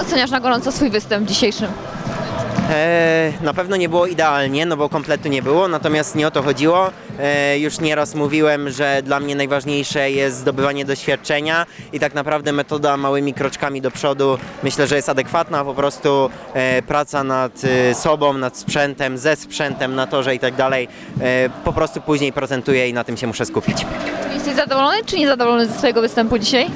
oceniasz na gorąco swój występ dzisiejszy? E, na pewno nie było idealnie, no bo kompletu nie było, natomiast nie o to chodziło. E, już nieraz mówiłem, że dla mnie najważniejsze jest zdobywanie doświadczenia i tak naprawdę metoda małymi kroczkami do przodu myślę, że jest adekwatna, po prostu e, praca nad e, sobą, nad sprzętem, ze sprzętem, na torze i tak dalej, e, po prostu później procentuje i na tym się muszę skupić. Jesteś zadowolony czy niezadowolony ze swojego występu dzisiaj?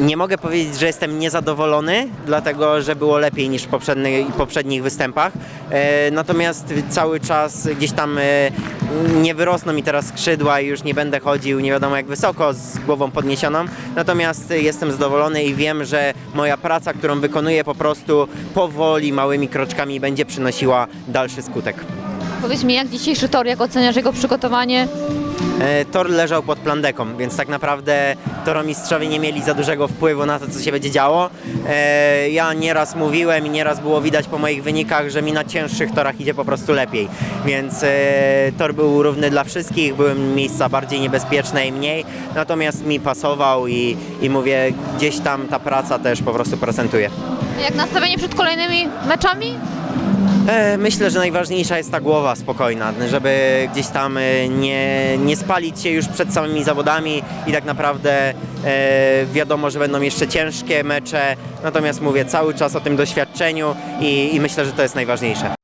Nie mogę powiedzieć, że jestem niezadowolony, dlatego że było lepiej niż w poprzednich, poprzednich występach. E, natomiast cały czas gdzieś tam e, nie wyrosną mi teraz skrzydła i już nie będę chodził nie wiadomo jak wysoko z głową podniesioną. Natomiast jestem zadowolony i wiem, że moja praca, którą wykonuję po prostu powoli, małymi kroczkami będzie przynosiła dalszy skutek. Powiedz mi, jak dzisiejszy tor, jak oceniasz jego przygotowanie? E, Tor leżał pod plandeką, więc tak naprawdę toromistrzowie nie mieli za dużego wpływu na to, co się będzie działo. E, Ja nieraz mówiłem i nieraz było widać po moich wynikach, że mi na cięższych torach idzie po prostu lepiej, więc e, tor był równy dla wszystkich, były miejsca bardziej niebezpieczne i mniej, natomiast mi pasował i, i mówię, gdzieś tam ta praca też po prostu procentuje. Jak nastawienie przed kolejnymi meczami? E, Myślę, że najważniejsza jest ta głowa spokojna, żeby gdzieś tam e, nie, nie spalić się już przed samymi zawodami i tak naprawdę e, wiadomo, że będą jeszcze ciężkie mecze, natomiast mówię cały czas o tym doświadczeniu i, i myślę, że to jest najważniejsze.